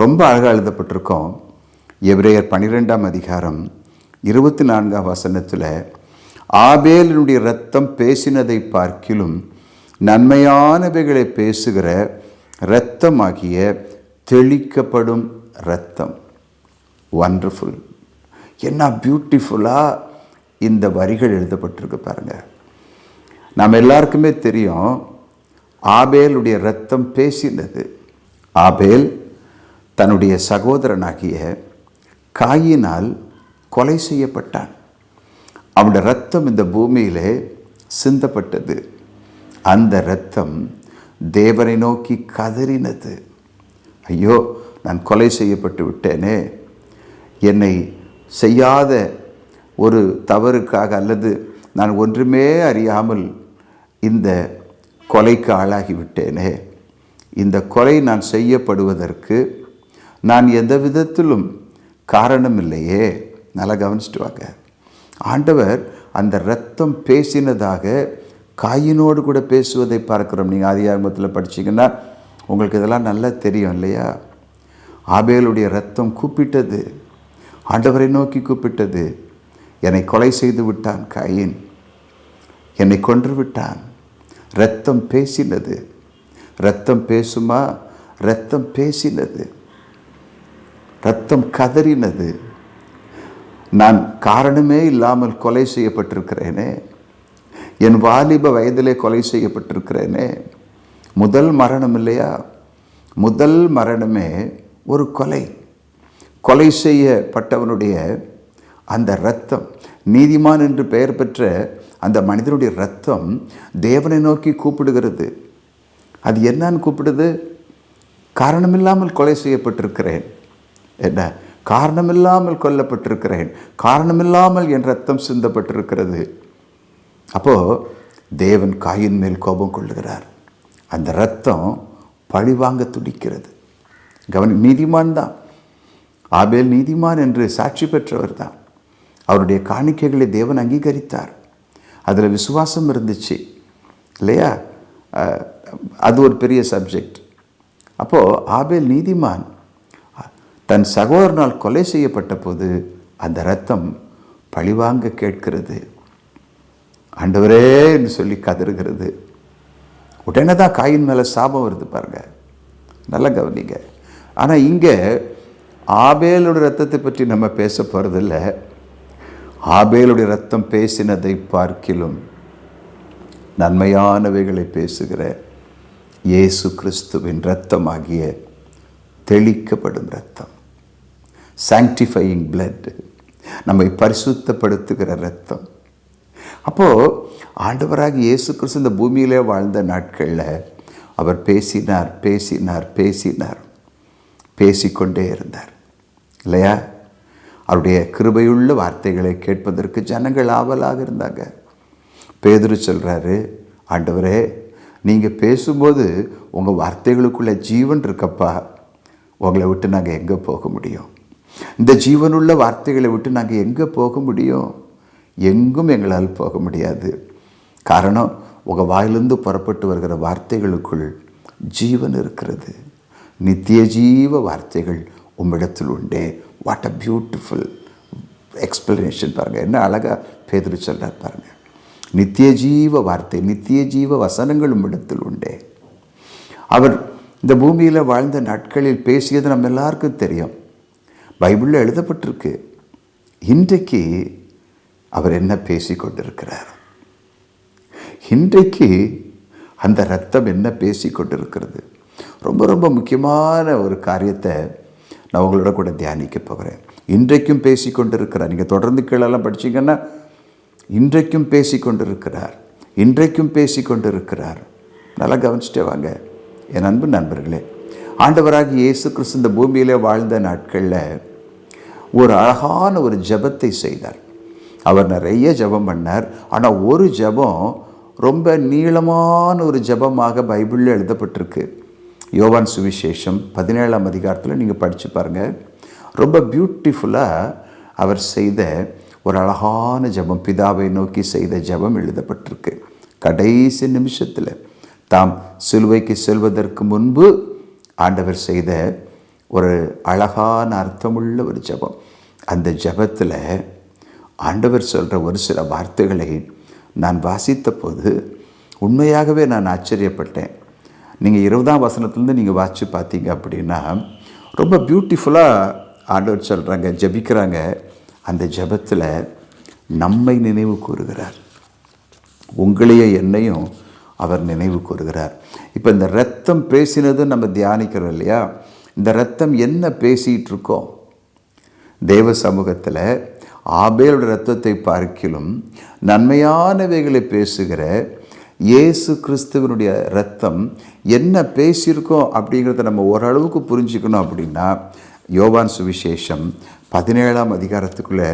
ரொம்ப அழகாக எழுதப்பட்டிருக்கோம். எபிரேயர் பன்னிரெண்டாம் அதிகாரம் இருபத்தி நான்காம் வசனத்தில் ஆபேலினுடைய ரத்தம் பேசினதை பார்க்கிலும் நன்மையானவைகளை பேசுகிற இரத்தமாகிய தெளிக்கப்படும் ரத்தம் ஒண்டர்ஃபுல் என்ன பியூட்டிஃபுல்லாக இந்த வரிகள் எழுதப்பட்டிருக்கு பாருங்கள் நம்ம எல்லாருக்குமே தெரியும் ஆபேலுடைய ரத்தம் பேசினது. ஆபேல் தன்னுடைய சகோதரனாகிய காயினால் கொலை செய்யப்பட்டான். அவனுடைய ரத்தம் இந்த பூமியிலே சிந்தப்பட்டது. அந்த ரத்தம் தேவனை நோக்கி கதறினது. ஐயோ நான் கொலை செய்யப்பட்டு விட்டேனே. என்னை செய்யாத ஒரு தவறுக்காக அல்லது நான் ஒன்றுமே அறியாமல் இந்த கொலைக்கு ஆளாகி விட்டேனே. இந்த கொலை நான் செய்யப்படுவதற்கு நான் எந்த விதத்திலும் காரணம் இல்லையே நல்லா கவனிச்சுட்டு வாங்க. ஆண்டவர் அந்த ரத்தம் பேசினதாக காயினோடு கூட பேசுவதை பார்க்குறோம். நீங்கள் ஆதியாகமத்தில் படிச்சீங்கன்னா உங்களுக்கு இதெல்லாம் நல்லா தெரியும் இல்லையா? ஆபேலுடைய ரத்தம் கூப்பிட்டது. ஆண்டவரை நோக்கி கூப்பிட்டது. என்னை கொலை செய்து விட்டான் காயின். என்னை கொன்று விட்டான். ரத்தம் பேசினது. ரத்தம் பேசுமா? ரத்தம் பேசினது. ரத்தம் கதறினது. நான் காரணமே இல்லாமல் கொலை செய்யப்பட்டிருக்கிறேனே. என் வாலிப வயதிலே கொலை செய்யப்பட்டிருக்கிறேனே. முதல் மரணம் இல்லையா? முதல் மரணமே ஒரு கொலை. கொலை செய்யப்பட்டவனுடைய அந்த இரத்தம் நீதிமான் என்று பெயர் பெற்ற அந்த மனிதனுடைய இரத்தம் தேவனை நோக்கி கூப்பிடுகிறது. அது என்னன்னு கூப்பிடுது? காரணமில்லாமல் கொலை செய்யப்பட்டிருக்கிறேன். என்ன? காரணமில்லாமல் கொல்லப்பட்டிருக்கிறேன். காரணமில்லாமல் என் ரத்தம் சிந்தப்பட்டிருக்கிறது. அப்போது தேவன் காயின் மேல் கோபம் கொள்ளுகிறார். அந்த ரத்தம் பழிவாங்க துடிக்கிறது. கவனி நீதிமான் தான். ஆபேல் நீதிமான் என்று சாட்சி பெற்றவர் தான். அவருடைய காணிக்கைகளை தேவன் அங்கீகரித்தார். அதில் விசுவாசம் இருந்துச்சு. இல்லையா? அது ஒரு பெரிய சப்ஜெக்ட். அப்போது ஆபேல் நீதிமான் தன் சகோதரனால் கொலை செய்யப்பட்ட போது அந்த ரத்தம் பழிவாங்க கேட்கிறது. ஆண்டவரே என்று சொல்லி கதறுகிறது. உடனே தான் காயின் மேலே சாபம் வருது பாருங்க. நல்லா கவனிங்க. ஆனால் இங்கே ஆபேலோட ரத்தத்தை பற்றி நம்ம பேச போகிறதில்ல ஆபேலுடைய ரத்தம் பேசினதை பார்க்கிலும் நன்மையானவைகளை பேசுகிற இயேசு கிறிஸ்துவின் இரத்தமாகிய தெளிக்கப்படும் ரத்தம் சாங்டிஃபையிங் பிளட் நம்மை பரிசுத்தப்படுத்துகிற ரத்தம் அப்போது ஆண்டவராக இயேசு கிறிஸ்து இந்த பூமியிலே வாழ்ந்த நாட்களில் அவர் பேசினார் பேசினார் பேசினார். பேசிக்கொண்டே இருந்தார். இல்லையா? அவருடைய கிருபையுள்ள வார்த்தைகளை கேட்பதற்கு ஜனங்கள் ஆவலாக இருந்தாங்க. பேதுரு சொல்கிறாரு ஆண்டவரே நீங்கள் பேசும்போது உங்கள் வார்த்தைகளுக்குள்ள ஜீவன் இருக்கப்பா. உங்களை விட்டு நாங்கள் எங்கே போக முடியும்? இந்த ஜீவனுள்ள வார்த்தைகளை விட்டு நாங்கள் எங்கே போக முடியும்? எங்கும் எங்களால் போக முடியாது. காரணம் உங்கள் வாயிலிருந்து புறப்பட்டு வருகிற வார்த்தைகளுக்குள் ஜீவன் இருக்கிறது. நித்திய ஜீவ வார்த்தைகள் உம்மிடத்தில் உண்டே. வாட் அ பியூட்டிஃபுல் எக்ஸ்பிளனேஷன் பாருங்கள் என்ன அழகாக பேதுரு சொல்கிறார் பாருங்கள் நித்திய ஜீவ வார்த்தை நித்திய ஜீவ வசனங்கள் உம்மிடத்தில் உண்டே. அவர் இந்த பூமியில் வாழ்ந்த நாட்களில் பேசியது நம்ம எல்லாருக்கும் தெரியும். பைபிளில் எழுதப்பட்டிருக்கு. இன்றைக்கு அவர் என்ன பேசி கொண்டிருக்கிறார்? இன்றைக்கு அந்த ரத்தம் என்ன பேசி கொண்டிருக்கிறது? ரொம்ப ரொம்ப முக்கியமான ஒரு காரியத்தை நான் உங்களோட கூட தியானிக்க போகிறேன். இன்றைக்கும் பேசி கொண்டிருக்கிறார். நீங்கள் தொடர்ந்து கீழெல்லாம் படிச்சீங்கன்னா இன்றைக்கும் பேசி கொண்டிருக்கிறார். இன்றைக்கும் பேசி கொண்டிருக்கிறார். நல்லா கவனிச்சுட்டே வாங்க. என் அன்பு நண்பர்களே ஆண்டவராக இயேசு கிறிஸ்து இந்த பூமியிலே வாழ்ந்த நாட்களில் ஒரு அழகான ஒரு ஜெபத்தை செய்தார். அவர் நிறைய ஜெபம் பண்ணார். ஆனால் ஒரு ஜெபம் ரொம்ப நீளமான ஒரு ஜெபமாக பைபிளில் எழுதப்பட்டிருக்கு. யோவான் சுவிசேஷம் பதினேழாம் அதிகாரத்தில் நீங்கள் படித்து பாருங்கள் ரொம்ப பியூட்டிஃபுல்லாக அவர் செய்த ஒரு அழகான ஜெபம் பிதாவை நோக்கி செய்த ஜெபம் எழுதப்பட்டிருக்கு. கடைசி நிமிஷத்தில் தாம் சிலுவைக்கு செல்வதற்கு முன்பு ஆண்டவர் செய்த ஒரு அழகான அர்த்தமுள்ள ஒரு ஜெபம். அந்த ஜெபத்தில் ஆண்டவர் சொல்கிற ஒரு சில வார்த்தைகளை நான் வாசித்த போது உண்மையாகவே நான் ஆச்சரியப்பட்டேன். நீங்கள் இருபதாம் வசனத்துலேருந்து நீங்கள் வாசித்து பார்த்தீங்க அப்படின்னா ரொம்ப பியூட்டிஃபுல்லாக ஆண்டவர் சொல்கிறாங்க ஜெபிக்கிறாங்க. அந்த ஜெபத்தில் நம்மை நினைவு கூறுகிறார். உங்களையே என்னையும் அவர் நினைவு கூறுகிறார். இப்போ இந்த ரத்தம் பேசினது நம்ம தியானிக்கிறோம் இல்லையா? இந்த ரத்தம் என்ன பேசிகிட்டு இருக்கோம் தேவ சமூகத்தில் ஆபேலோட ரத்தத்தை பார்க்கிலும் நன்மையானவைகளை பேசுகிற இயேசு கிறிஸ்துவனுடைய ரத்தம் என்ன பேசியிருக்கோம் அப்படிங்கிறத நம்ம ஓரளவுக்கு புரிஞ்சுக்கணும் அப்படின்னா யோவான் சுவிசேஷம் பதினேழாம் அதிகாரத்துக்குள்ளே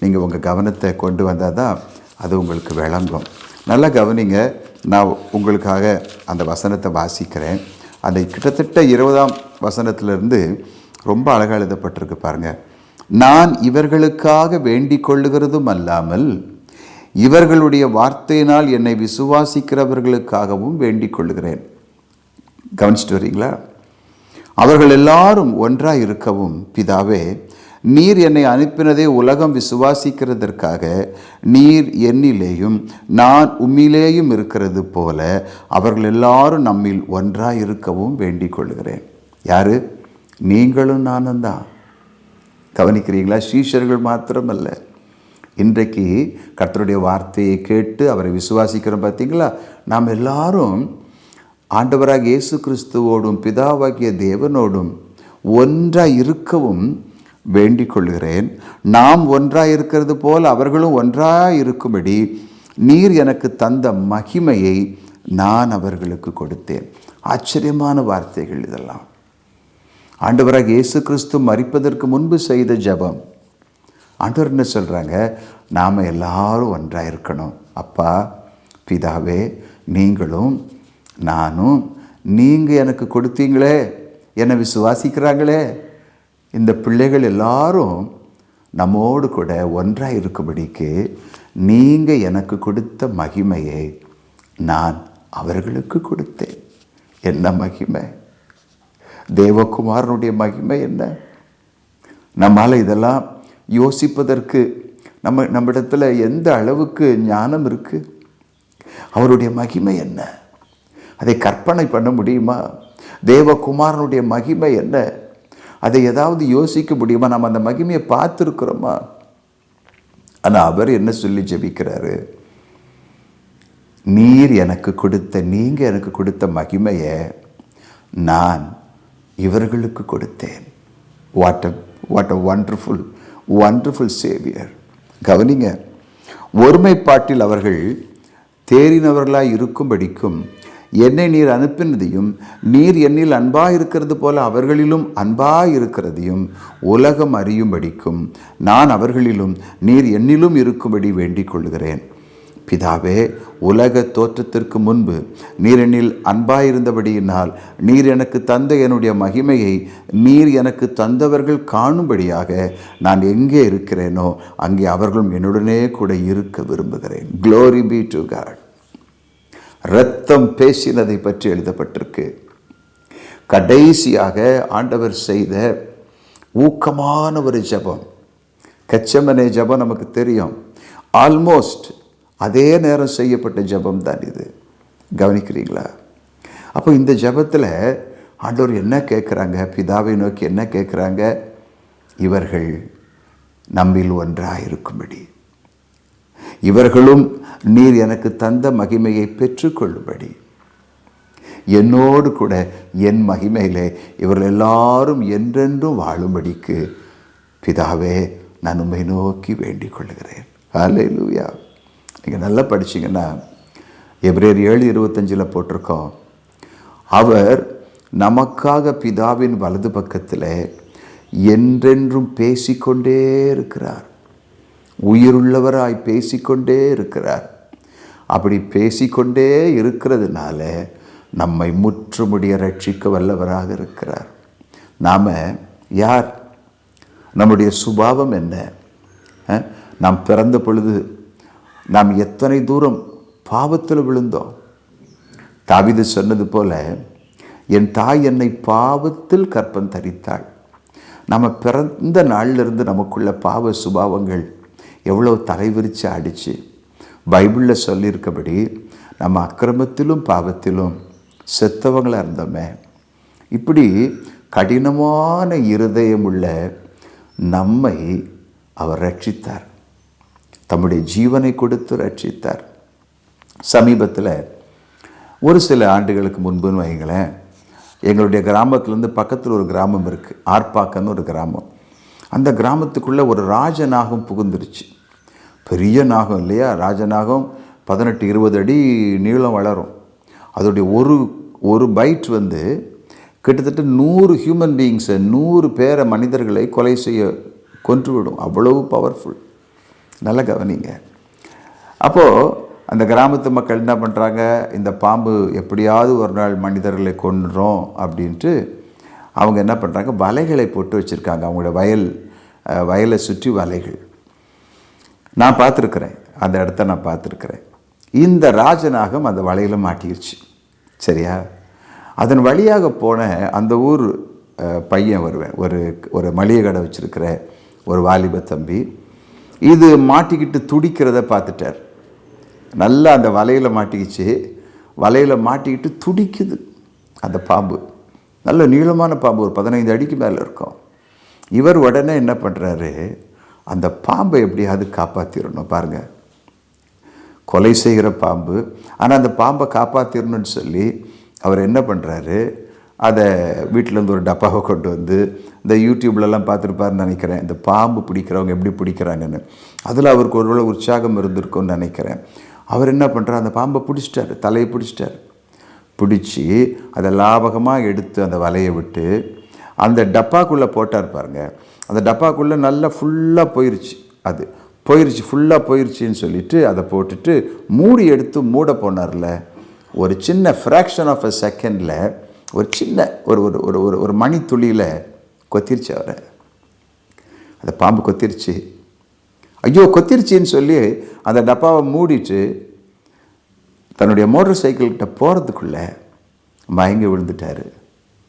நீங்கள் உங்கள் கவனத்தை கொண்டு வந்தால் தான் அது உங்களுக்கு விளங்கும். நல்லா கவனிங்க. நான் உங்களுக்காக அந்த வசனத்தை வாசிக்கிறேன். அந்த கிட்டத்தட்ட இருபதாம் வசனத்திலிருந்து ரொம்ப அழகாக எழுதப்பட்டிருக்கு பாருங்கள் நான் இவர்களுக்காக வேண்டிக் கொள்ளுகிறதும் அல்லாமல் இவர்களுடைய வார்த்தையினால் என்னை விசுவாசிக்கிறவர்களுக்காகவும் வேண்டிக் கொள்ளுகிறேன். கவனிச்சிட்டு வரீங்களா? அவர்கள் எல்லாரும் ஒன்றாக இருக்கவும் பிதாவே நீர் என்னை அனுப்பினதே உலகம் விசுவாசிக்கிறதற்காக நீர் என்னிலேயும் நான் உம்மிலேயும் இருக்கிறது போல அவர்கள் எல்லாரும் நம்மில் ஒன்றாக இருக்கவும் வேண்டிக் கொள்கிறேன் யாரு? நீங்களும் நானும் தான். கவனிக்கிறீங்களா? சீஷர்கள் மாத்திரமல்ல. இன்றைக்கு கர்த்தருடைய வார்த்தையை கேட்டு அவரை விசுவாசிக்கிறோம் பார்த்தீங்களா? நாம் எல்லாரும் ஆண்டவராக இயேசு கிறிஸ்துவோடும் பிதாவாகிய தேவனோடும் ஒன்றாக இருக்கவும் வேண்டிக் கொள்கிறேன் நாம் ஒன்றாக இருக்கிறது போல் அவர்களும் ஒன்றாக இருக்கும்படி நீர் எனக்கு தந்த மகிமையை நான் அவர்களுக்கு கொடுத்தேன். ஆச்சரியமான வார்த்தைகள் இதெல்லாம். ஆண்டவராக இயேசு கிறிஸ்து மறிப்பதற்கு முன்பு செய்த ஜெபம். ஆண்டவர் என்ன சொல்கிறாங்க நாம் எல்லாரும் ஒன்றாக இருக்கணும். அப்பா பிதாவே நீங்களும் நானும் நீங்கள் எனக்கு கொடுத்தீங்களே என்னை விசுவாசிக்கிறாங்களே இந்த பிள்ளைகள் எல்லாரும் நம்மோடு கூட ஒன்றாக இருக்கும்படிக்கு நீங்கள் எனக்கு கொடுத்த மகிமையை நான் அவர்களுக்கு கொடுத்தேன். என்ன மகிமை? தேவகுமாரனுடைய மகிமை என்ன? நம்மால் இதெல்லாம் யோசிப்பதற்கு நம்ம நம்மிடத்தில் எந்த அளவுக்கு ஞானம் இருக்குது அவருடைய மகிமை என்ன? அதை கற்பனை பண்ண முடியுமா? தேவகுமாரனுடைய மகிமை என்ன? அதை ஏதாவது யோசிக்க முடியுமா? நம்ம அந்த மகிமையை பார்த்துருக்குறோமா? ஆனால் அவர் என்ன சொல்லி ஜபிக்கிறாரு? நீர் எனக்கு கொடுத்த நீங்கள் எனக்கு கொடுத்த மகிமையை நான் இவர்களுக்கு கொடுத்தேன். What a what a wonderful wonderful saviour கவனிங்க ஒருமைப்பாட்டில் அவர்கள் தேறினவர்களாக இருக்கும்படிக்கும் என்னை நீர் அனுப்பினதையும் நீர் என்னில் அன்பாக இருக்கிறது போல அவர்களிலும் அன்பாக இருக்கிறதையும் உலகம் அறியும்படிக்கும் நான் அவர்களிலும் நீர் என்னிலும் இருக்கும்படி வேண்டிக் கொள்கிறேன் பிதாவே உலக தோற்றத்திற்கு முன்பு நீர் என்னில் அன்பாயிருந்தபடியினால் நீர் எனக்கு தந்த என்னுடைய மகிமையை நீர் எனக்கு தந்தவர்கள் காணும்படியாக நான் எங்கே இருக்கிறேனோ அங்கே அவர்களும் என்னுடனே கூட இருக்க விரும்புகிறேன். க்ளோரி பி டு காட் ரத்தம் பேசினதை பற்றி எழுதப்பட்டிருக்கு. கடைசியாக ஆண்டவர் செய்த ஊக்கமான ஒரு ஜெபம். கச்சமனை ஜெபம் நமக்கு தெரியும். ஆல்மோஸ்ட் அதே நேரம் செய்யப்பட்ட ஜெபம் தான் இது. கவனிக்கிறீங்களா? அப்போ இந்த ஜெபத்தில் ஆண்டவர் என்ன கேட்குறாங்க பிதாவை நோக்கி என்ன கேட்குறாங்க இவர்கள் நம்மில் ஒன்றாக இருக்கும்படி இவர்களும் நீர் எனக்கு தந்த மகிமையை பெற்றுக்கொள்ளும்படி. என்னோடு கூட என் மகிமையிலே இவர்கள் எல்லாரும் என்றென்றும் வாழும்படிக்கு பிதாவே நான் உண்மை நோக்கி வேண்டிக் கொள்கிறேன் ஹலே லூயா நீங்கள் நல்லா படிச்சீங்கன்னா எப்ரேர் ஏழு இருபத்தஞ்சில் போட்டிருக்கோம். அவர் நமக்காக பிதாவின் வலது பக்கத்தில் என்றென்றும் பேசிக்கொண்டே இருக்கிறார். உயிருள்ளவராய் பேசிக்கொண்டே இருக்கிறார். அப்படி பேசிக்கொண்டே இருக்கிறதுனால நம்மை முற்றுமுடிய ரட்சிக்க வல்லவராக இருக்கிறார். நாம் யார்? நம்முடைய சுபாவம் என்ன? நாம் பிறந்த பொழுது நாம் எத்தனை தூரம் பாவத்தில் விழுந்தோம்? தாவிது சொன்னது போல என் தாய் என்னை பாவத்தில் கற்பம் தரித்தாள். நம்ம பிறந்த நாள்லேருந்து நமக்குள்ள பாவ சுபாவங்கள் எவ்வளோ தலைவிரிச்சு அடிச்சு பைபிளில் சொல்லியிருக்கபடி நம்ம அக்கிரமத்திலும் பாவத்திலும் செத்தவங்களாக இருந்தோமே. இப்படி கடினமான இருதயம் உள்ள நம்மை அவர் ரட்சித்தார். தம்முடைய ஜீவனை கொடுத்து ரட்சித்தார். சமீபத்தில் ஒரு சில ஆண்டுகளுக்கு முன்புன்னு வைங்களேன் எங்களுடைய கிராமத்துலேருந்து பக்கத்தில் ஒரு கிராமம் இருக்குது ஆர்ப்பாக்கன்னு ஒரு கிராமம். அந்த கிராமத்துக்குள்ளே ஒரு ராஜநாகம் புகுந்துருச்சு. பெரிய நாகம் இல்லையா? ராஜநாகம் பதினெட்டு இருபது அடி நீளம் வளரும். அதோடைய ஒரு ஒரு பைட் வந்து கிட்டத்தட்ட நூறு ஹியூமன் பீயிங்ஸை நூறு பேரை மனிதர்களை கொலை செய்ய கொன்றுவிடும். அவ்வளவு பவர்ஃபுல் நல்ல கவனிங்க. அப்போது அந்த கிராமத்து மக்கள் என்ன பண்ணுறாங்க இந்த பாம்பு எப்படியாவது ஒரு நாள் மனிதர்களை கொன்றுறோம் அப்படின்ட்டு அவங்க என்ன பண்ணுறாங்க வலைகளை போட்டு வச்சுருக்காங்க. அவங்களோட வயல் வயலை சுற்றி வலைகள். நான் பார்த்துருக்குறேன். அந்த இடத்த நான் பார்த்துருக்குறேன். இந்த ராஜநாகம் அந்த வலையில் மாட்டிருச்சு. சரியா? அதன் வழியாக போன அந்த ஊர் பையன் வருவேன் ஒரு ஒரு மளிகை கடை வச்சுருக்கிற ஒரு வாலிப தம்பி. இது மாட்டிக்கிட்டு துடிக்கிறத பார்த்துட்டார். நல்லா அந்த வலையில் மாட்டிக்கிச்சு. வலையில் மாட்டிக்கிட்டு துடிக்குது. அந்த பாம்பு. நல்ல நீளமான பாம்பு ஒரு பதினைந்து அடிக்கு மேலே இருக்கும். இவர் உடனே என்ன பண்ணுறாரு அந்த பாம்பை எப்படியாவது காப்பாற்றிடணும் பாருங்கள் கொலை செய்கிற பாம்பு. ஆனால் அந்த பாம்பை காப்பாற்றிடணும்னு சொல்லி அவர் என்ன பண்ணுறாரு அதை வீட்டிலேருந்து ஒரு டப்பாவை கொண்டு வந்து இந்த யூடியூப்லலாம் பார்த்துருப்பாருன்னு நினைக்கிறேன். இந்த பாம்பு பிடிக்கிறவங்க எப்படி பிடிக்கிறாங்கன்னு. அதில் அவருக்கு ஒரு உற்சாகம் இருந்திருக்கும்னு நினைக்கிறேன். அவர் என்ன பண்ணுறாரு அந்த பாம்பை பிடிச்சிட்டாரு. தலையை பிடிச்சிட்டாரு. பிடிச்சி அதை லாபகமாக எடுத்து அந்த வலையை விட்டு அந்த டப்பாக்குள்ளே போட்டார் பாருங்கள் அந்த டப்பாக்குள்ளே நல்லா ஃபுல்லாக போயிருச்சு அது. போயிருச்சு ஃபுல்லாக போயிருச்சுன்னு சொல்லிட்டு அதை போட்டுட்டு மூடி எடுத்து மூட போனார்ல. ஒரு சின்ன ஃப்ராக்ஷன் ஆஃப் அ செகண்டில் ஒரு சின்ன ஒரு ஒரு ஒரு ஒரு ஒரு மணித்துளியில் கொத்திருச்சு அவரை. அந்த பாம்பு கொத்திருச்சு. ஐயோ கொத்திருச்சின்னு சொல்லி அந்த டப்பாவை மூடிட்டு தன்னுடைய மோட்டார் சைக்கிள்கிட்ட போகிறதுக்குள்ளே மயங்கி விழுந்துட்டார்.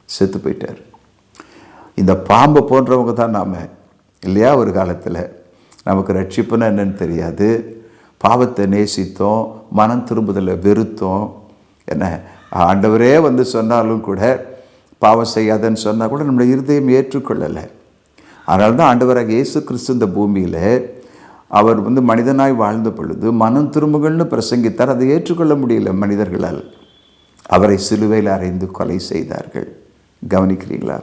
செத்து போயிட்டார். இந்த பாம்பை போன்றவங்க தான் நாம். இல்லையா? ஒரு காலத்தில். நமக்கு ரட்சிப்புனா என்னன்னு தெரியாது. பாவத்தை நேசித்தோம் மனம் திரும்புதலை வெறுத்தோம். என்ன? ஆண்டவரே வந்து சொன்னாலும் கூட பாவம் செய்யாதன்னு சொன்னால் கூட நம்முடைய இருதயம் ஏற்றுக்கொள்ளலை. அதனால தான் ஆண்டவராக இயேசு கிறிஸ்து இந்த பூமியில் அவர் வந்து மனிதனாய் வாழ்ந்த பொழுது மனம் திரும்புகள்னு பிரசங்கித்தார். அதை ஏற்றுக்கொள்ள முடியல மனிதர்களால். அவரை சிலுவையில் அறைந்து கொலை செய்தார்கள். கவனிக்கிறீங்களா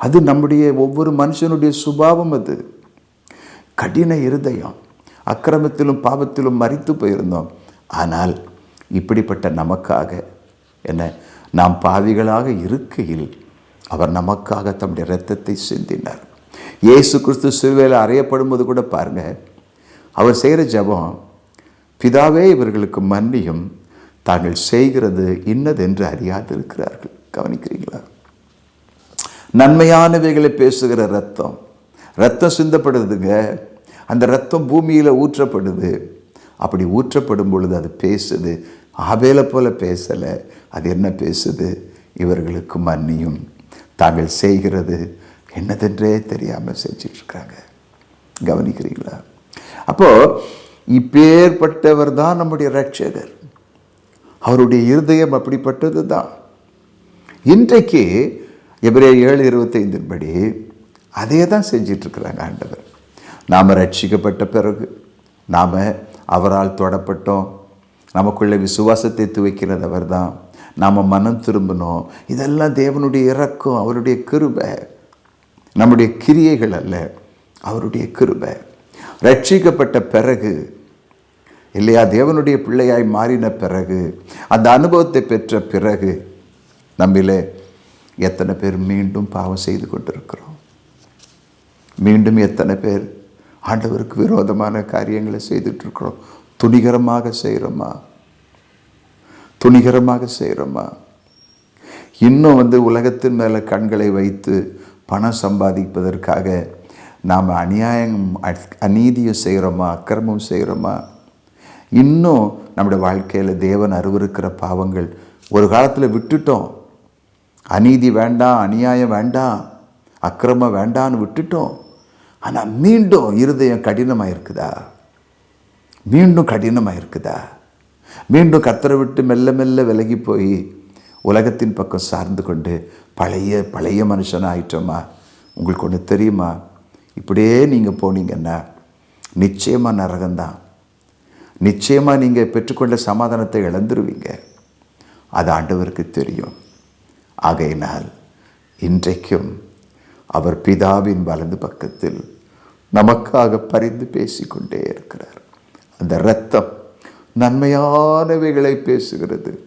அது நம்முடைய ஒவ்வொரு மனுஷனுடைய சுபாவம் அது. கடின இருதயம். அக்கிரமத்திலும் பாவத்திலும் மறித்து போயிருந்தோம். ஆனால் இப்படிப்பட்ட நமக்காக என்ன நாம் பாவிகளாக இருக்கையில் அவர் நமக்காக தம்முடைய இரத்தத்தை சிந்தினார். இயேசு கிறிஸ்து சிறுவையில் அறையப்படும் போது கூட பாருங்க அவர் செய்கிற ஜெபம் பிதாவே இவர்களுக்கு மன்னியும் தாங்கள் செய்கிறது இன்னதென்று அறியாது இருக்கிறார்கள் கவனிக்கிறீங்களா நன்மையானவைகளை பேசுகிற ரத்தம் ரத்தம் சிந்தப்படுதுங்க. அந்த ரத்தம் பூமியில் ஊற்றப்படுது. அப்படி ஊற்றப்படும் பொழுது அது பேசுது. ஆபேலை போல பேசலை. அது என்ன பேசுது? இவர்களுக்கு மன்னியும். தாங்கள் செய்கிறது என்னதென்றே தெரியாமல் செஞ்சிட்ருக்காங்க. கவனிக்கிறீங்களா? அப்போது இப்பேற்பட்டவர் தான் நம்முடைய ரட்சகர் அவருடைய இருதயம் அப்படிப்பட்டது தான் இன்றைக்கு எபிரே ஏழு இருபத்தைந்தின் படி அதே தான் செஞ்சிட்ருக்கிறாங்க ஆண்டவர். நாம் ரட்சிக்கப்பட்ட பிறகு நாம் அவரால் தொடப்பட்டோம். நமக்குள்ளே விசுவாசத்தை துவைக்கிறது அவர் தான் நாம் மனம் திரும்பணும். இதெல்லாம் தேவனுடைய இறக்கம் அவருடைய கிருபை. நம்முடைய கிரியைகள் அல்ல அவருடைய கிருபை. ரட்சிக்கப்பட்ட பிறகு இல்லையா தேவனுடைய பிள்ளையாய் மாறின பிறகு அந்த அனுபவத்தை பெற்ற பிறகு நம்மிலே எத்தனை பேர் மீண்டும் பாவம் செய்து கொண்டிருக்கிறோம்? மீண்டும் எத்தனை பேர் ஆண்டவருக்கு விரோதமான காரியங்களை செய்துட்ருக்குறோம் துணிகரமாக செய்கிறோமா துணிகரமாக செய்கிறோமா இன்னும் வந்து உலகத்தின் மேலே கண்களை வைத்து பணம் சம்பாதிப்பதற்காக நாம் அநியாயம் அநீதியும் செய்கிறோமா அக்கிரமம் செய்கிறோமா இன்னும் நம்முடைய வாழ்க்கையில் தேவன் அருவருக்கிற பாவங்கள் ஒரு காலத்தில் விட்டுட்டோம். அநீதி வேண்டாம் அநியாயம் வேண்டாம் அக்கிரமம் வேண்டான்னு விட்டுட்டோம். ஆனால் மீண்டும் இருதயம் கடினமாக இருக்குதா மீண்டும் கடினமாக இருக்குதா மீண்டும் கத்தரை விட்டு மெல்ல மெல்ல விலகி போய் உலகத்தின் பக்கம் சார்ந்து கொண்டு பழைய பழைய மனுஷனாக ஆயிட்டோமா உங்களுக்கு ஒன்று தெரியுமா? இப்படியே நீங்கள் போனீங்கன்னா நிச்சயமாக நரகம்தான். நிச்சயமாக நீங்கள் பெற்றுக்கொண்ட சமாதானத்தை இழந்துருவீங்க. அது ஆண்டவருக்கு தெரியும். ஆகையினால் இன்றைக்கும் அவர் பிதாவின் வலது பக்கத்தில் நமக்காக பரிந்து பேசிக்கொண்டே இருக்கிறார். அந்த இரத்தம் நன்மையானவைகளை பேசுகிறது.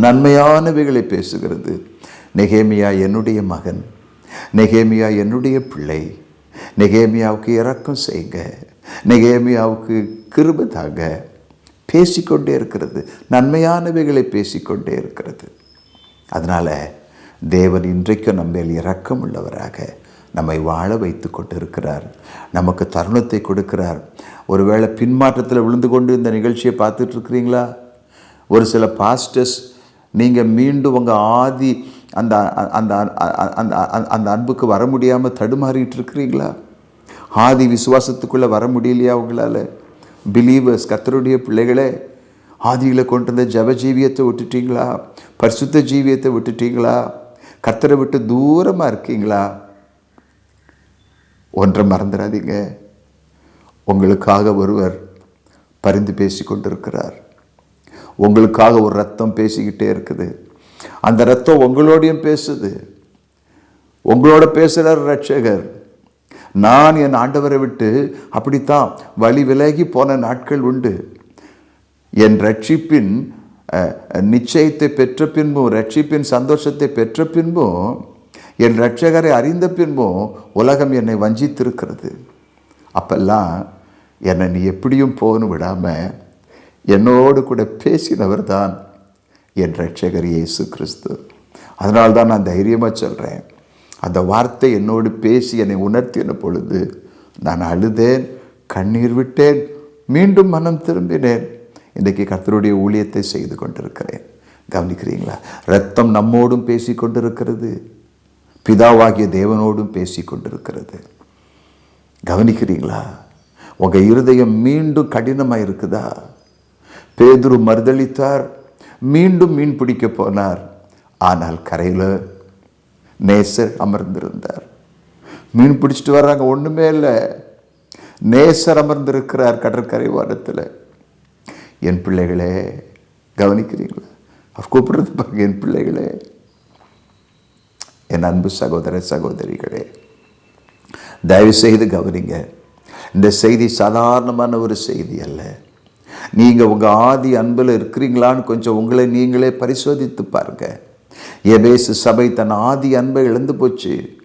நன்மையானவைகளை பேசுகிறது. நெகேமியா என்னுடைய மகன் நெகேமியா என்னுடைய பிள்ளை நெகேமியாவுக்கு இறக்கம் செய்யுங்க நெகேமியாவுக்கு கிருபதாக பேசிக்கொண்டே இருக்கிறது. நன்மையானவைகளை பேசிக்கொண்டே இருக்கிறது. அதனால் தேவன் இன்றைக்கும் நம்மேல் இரக்கம் உள்ளவராக நம்மை வாழ வைத்து கொண்டு இருக்கிறார் நமக்கு தருணத்தை கொடுக்கிறார். ஒருவேளை பின்மாற்றத்தில் விழுந்து கொண்டு இந்த நிகழ்ச்சியை பார்த்துட்ருக்குறீங்களா ஒரு சில பாஸ்டர்ஸ் நீங்கள் மீண்டும் உங்கள் ஆதி அந்த அந்த அந்த அந்த அன்புக்கு வர முடியாமல் தடுமாறிட்டு இருக்கிறீங்களா? ஆதி விசுவாசத்துக்குள்ளே வர முடியலையா உங்களால்? பிலீவர்ஸ் கத்தருடைய பிள்ளைகளே ஆதியில் கொண்டு வந்த ஜப ஜீவியத்தை விட்டுட்டீங்களா? பரிசுத்த ஜீவியத்தை விட்டுட்டீங்களா? கத்தரை விட்டு தூரமாக இருக்கீங்களா? ஒன்றை மறந்துடாதீங்க. உங்களுக்காக ஒருவர் பரிந்து பேசி கொண்டிருக்கிறார். உங்களுக்காக ஒரு ரத்தம் பேசிக்கிட்டே இருக்குது. அந்த ரத்தம் உங்களோடையும் பேசுது. உங்களோட பேசுகிறார் ரட்சகர் நான் என் ஆண்டவரை விட்டு அப்படித்தான் வழி விலகி போன நாட்கள் உண்டு. என் ரட்சிப்பின் நிச்சயத்தை பெற்ற பின்பும் ரட்சிப்பின் சந்தோஷத்தை பெற்ற பின்பும் என் ரட்சகரை அறிந்த பின்பும் உலகம் என்னை வஞ்சித்திருக்கிறது. அப்பெல்லாம் என்னை நீ எப்படியும் போகணும் விடாமல் என்னோடு கூட பேசினவர் தான் என் ரட்சகர் இயேசு கிறிஸ்து. அதனால் தான் நான் தைரியமாக சொல்கிறேன் அந்த வார்த்தை என்னோடு பேசி என்னை உணர்த்தின பொழுது நான் அழுதேன் கண்ணீர் விட்டேன் மீண்டும் மனம் திரும்பினேன். இன்றைக்கு கர்த்தருடைய ஊழியத்தை செய்து கொண்டிருக்கிறேன். கவனிக்கிறீங்களா? ரத்தம் நம்மோடும் பேசி கொண்டிருக்கிறது. பிதாவாகிய தேவனோடும் பேசி கொண்டிருக்கிறது. கவனிக்கிறீங்களா? உங்கள் இருதயம் மீண்டும் கடினமாக இருக்குதா? பேதுரு மறுதளித்தார். மீண்டும் மீன் பிடிக்க போனார். ஆனால் கரையில் நேசர் அமர்ந்திருந்தார். மீன் பிடிச்சிட்டு வர்றாங்க ஒன்றுமே இல்லை. நேசர் அமர்ந்திருக்கிறார் கடற்கரை வாரத்தில் என் பிள்ளைகளே கவனிக்கிறீங்களா? அவர் கூப்பிடுறது பாருங்க என் பிள்ளைகளே. என் அன்பு சகோதர சகோதரிகளே தயவு செய்து கவனிங்க. இந்த செய்தி சாதாரணமான ஒரு செய்தி அல்ல. நீங்கள் உங்கள் ஆதி அன்பில் இருக்கிறீங்களான்னு கொஞ்சம் உங்களை நீங்களே பரிசோதித்து பாருங்க. எபேசு சபை தன் ஆதி அன்பை இழந்து போச்சு.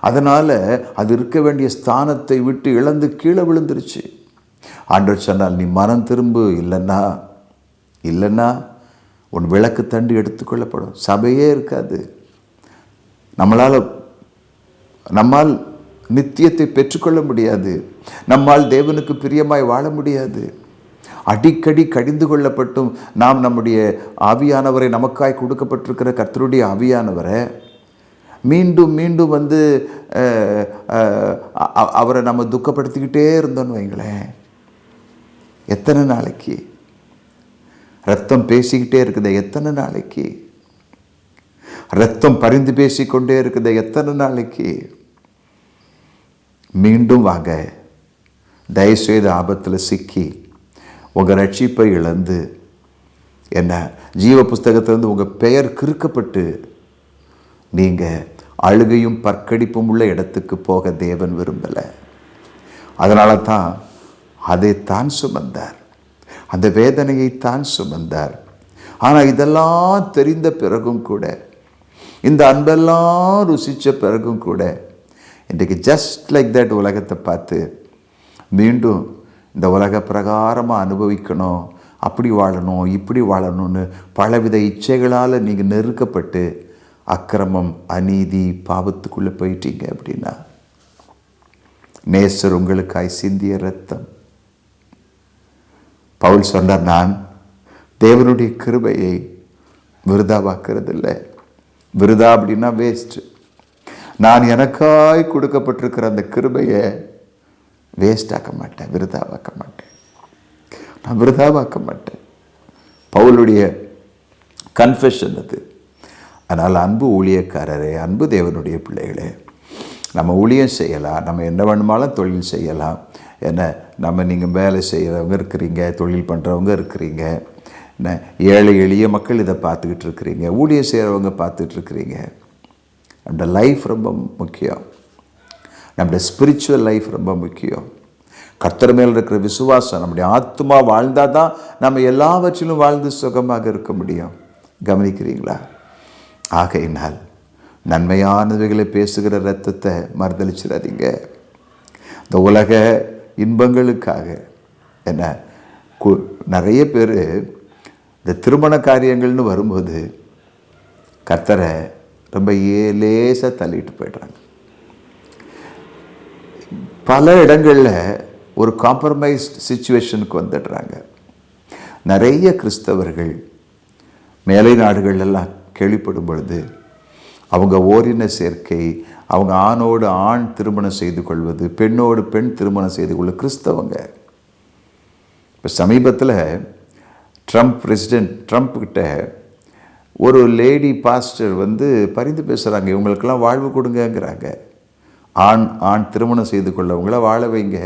அதனால் அது இருக்க வேண்டிய ஸ்தானத்தை விட்டு இழந்து கீழே விழுந்துருச்சு. ஆண்டவர் சொன்னால் நீ மனம் திரும்பு இல்லைன்னா இல்லைன்னா உன் விளக்கு தண்டு எடுத்துக்கொள்ளப்படும் சபையே இருக்காது. நம்மளால் நம்மால் நித்தியத்தை பெற்றுக்கொள்ள முடியாது. நம்மால் தேவனுக்கு பிரியமாய் வாழ முடியாது. அடிக்கடி கடிந்து கொள்ளப்பட்டும். நாம் நம்முடைய ஆவியானவரை நமக்காய் கொடுக்கப்பட்டிருக்கிற கர்த்தருடைய ஆவியானவரை மீண்டும் மீண்டும் வந்து அவரை நம்ம துக்கப்படுத்திக்கிட்டே இருந்தோன்னு வைங்களேன். எத்தனை நாளைக்கு? ரத்தம் பேசிக்கிட்டே இருக்குது எத்தனை நாளைக்கு? ரத்தம் பரிந்து பேசிக்கொண்டே இருக்குதே எத்தனை நாளைக்கு? மீண்டும் வாங்க தயவுசெய்து ஆபத்தில் சிக்கி உங்கள் ரட்சிப்பை இழந்து என்ன ஜீவ புஸ்தகத்திலிருந்து உங்கள் பெயர் கிறுக்கப்பட்டு நீங்கள் அழுகையும் பற்கடிப்பும் உள்ள இடத்துக்கு போக தேவன் விரும்பலை. அதனால தான் அதை தான் சுமந்தார். அந்த வேதனையை தான் சுமந்தார். ஆனால் இதெல்லாம் தெரிந்த பிறகும் கூட இந்த அன்பெல்லாம் ருசித்த பிறகும் கூட இன்றைக்கு ஜஸ்ட் லைக் தட் உலகத்தை பார்த்து மீண்டும் இந்த உலக பிரகாரமாக அனுபவிக்கணும் அப்படி வாழணும் இப்படி வாழணும்னு பலவித இச்சைகளால் நீங்கள் நெருக்கப்பட்டு அக்கிரமம் அநீதி பாவத்துக்குள்ளே போயிட்டீங்க அப்படின்னா நேசர் உங்களுக்காய் சிந்திய ரத்தம் பவுல் சொன்னார் நான் தேவனுடைய கிருபையை விருதாவாக்குறதில்லை. விருதா அப்படின்னா வேஸ்ட்டு நான் எனக்காய் கொடுக்கப்பட்டிருக்கிற அந்த கிருபையை வேஸ்டாக்க மாட்டேன் விருதாவாக்க மாட்டேன். நான் விருதாவாக்க மாட்டேன். பவுலுடைய கன்ஃபெஷன் அது. அதனால் அன்பு ஊழியக்காரரே அன்பு தேவனுடைய பிள்ளைகளே நம்ம ஊழியம் செய்யலாம் நம்ம என்ன வேணுமாலும் தொழில் செய்யலாம். என்ன நம்ம நீங்கள் வேலை செய்கிறவங்க இருக்கிறீங்க தொழில் பண்ணுறவங்க இருக்கிறீங்க. என்ன ஏழை எளிய மக்கள் இதை பார்த்துக்கிட்டு இருக்கிறீங்க ஊழியம் செய்கிறவங்க பார்த்துட்டு இருக்கிறீங்க. நம்மளோட லைஃப் ரொம்ப முக்கியம். நம்முடைய ஸ்பிரிச்சுவல் லைஃப் ரொம்ப முக்கியம். கர்த்தர் மேல் இருக்கிற விசுவாசம் நம்முடைய ஆத்மா வாழ்ந்தால் தான் நம்ம எல்லாவற்றிலும் வாழ்ந்து சுகமாக இருக்க முடியும். கவனிக்கிறீங்களா? ஆகையினால் நன்மையானவைகளை பேசுகிற ரத்தத்தை மறுதளிச்சிடாதீங்க இந்த உலக இன்பங்களுக்காக. என்ன? கு- நிறைய பேர் இந்த திருமண காரியங்கள்னு வரும்போது கத்தரை ரொம்ப ஏ லேசாக தள்ளிட்டு போயிடுறாங்க. பல இடங்களில் ஒரு காம்ப்ரமைஸ்ட் சுச்சுவேஷனுக்கு வந்துடுறாங்க. நிறைய கிறிஸ்தவர்கள் மேலை நாடுகள் எல்லாம் கேள்விப்படும் பொழுது அவங்க ஓரின சேர்க்கை அவங்க ஆணோடு ஆண் திருமணம் செய்து கொள்வது பெண்ணோடு பெண் திருமணம் செய்து கொள்ள கிறிஸ்தவங்க. இப்போ சமீபத்தில் ட்ரம்ப் பிரசிடென்ட் ட்ரம்ப் கிட்ட ஒரு லேடி பாஸ்டர் வந்து பரிந்து பேசுகிறாங்க இவங்களுக்கெல்லாம் வாழ்வு கொடுங்கங்கிறாங்க. ஆண் ஆண் திருமணம் செய்து கொள்ளவங்கள வாழ வைங்க.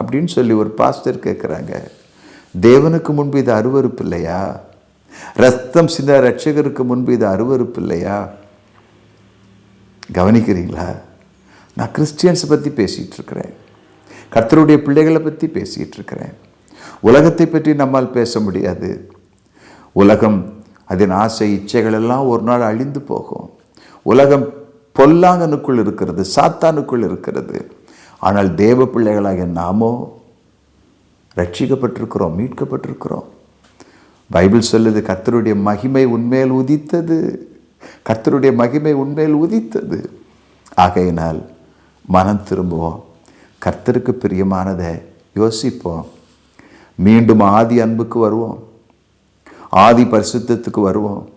அப்படின்னு சொல்லி ஒரு பாஸ்டர் கேட்குறாங்க தேவனுக்கு முன்பு இது அருவருப்பு இல்லையா? ரத்தம் சிந்த ரட்சகருக்கு முன்பு இது அருவருப்பு இல்லையா? கவனிக்கிறீங்களா நான் கிறிஸ்டியன்ஸை பற்றி பேசிகிட்டு இருக்கிறேன் கர்த்தருடைய பிள்ளைகளை பற்றி பேசிகிட்டு இருக்கிறேன் உலகத்தை பற்றி நம்மால் பேச முடியாது. உலகம் அதன் ஆசை இச்சைகள் எல்லாம் ஒரு நாள் அழிந்து போகும். உலகம் பொல்லாங்கனுக்குள் இருக்கிறது சாத்தானுக்குள் இருக்கிறது. ஆனால் தேவ பிள்ளைகளாக நாமோ ரட்சிக்கப்பட்டிருக்கிறோம் மீட்கப்பட்டிருக்கிறோம். பைபிள் சொல்லுது கர்த்தருடைய மகிமை உண்மையில் உதித்தது. கர்த்தருடைய மகிமை உண்மையில் உதித்தது. ஆகையினால் மனம் திரும்புவோம். கர்த்தருக்கு பிரியமானதை யோசிப்போம். மீண்டும் ஆதி அன்புக்கு வருவோம். ஆதி பரிசுத்தத்துக்கு வருவோம்.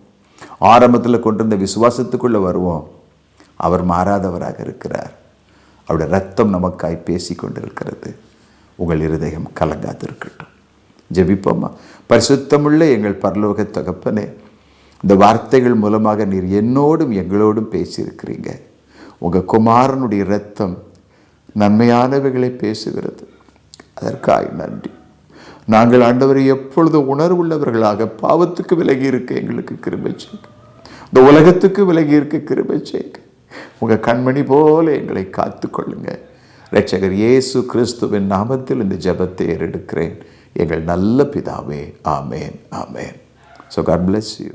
ஆரம்பத்தில் கொண்டிருந்த விசுவாசத்துக்குள்ளே வருவோம். அவர் மாறாதவராக இருக்கிறார். அவருடைய ரத்தம் நமக்காய் பேசி கொண்டிருக்கிறது உங்கள் இருதயம் கலங்காதிருக்கட்டும். ஜெபிப்போம்மா பரிசுத்தமுள்ள எங்கள் பரலோக தகப்பனே இந்த வார்த்தைகள் மூலமாக நீர் என்னோடும் எங்களோடும் பேசியிருக்கிறீங்க. உங்கள் குமாரனுடைய இரத்தம் நன்மையானவைகளை பேசுகிறது. அதற்காக நன்றி. நாங்கள் ஆண்டவரை எப்பொழுது உணர்வுள்ளவர்களாக பாவத்துக்கு விலகி இருக்க எங்களுக்கு கிருபை செய்யுங்க இந்த உலகத்துக்கு விலகி இருக்க கிருபை செய்யுங்க உங்கள் கண்மணி போல எங்களை காத்துக்கொள்ளுங்க. ரட்சகர் இயேசு கிறிஸ்துவின் நாமத்தில் இந்த ஜெபத்தை ஏறெடுக்கிறேன். எங்கள் நல்ல பிதாவே ஆமேன் ஆமேன். So God bless you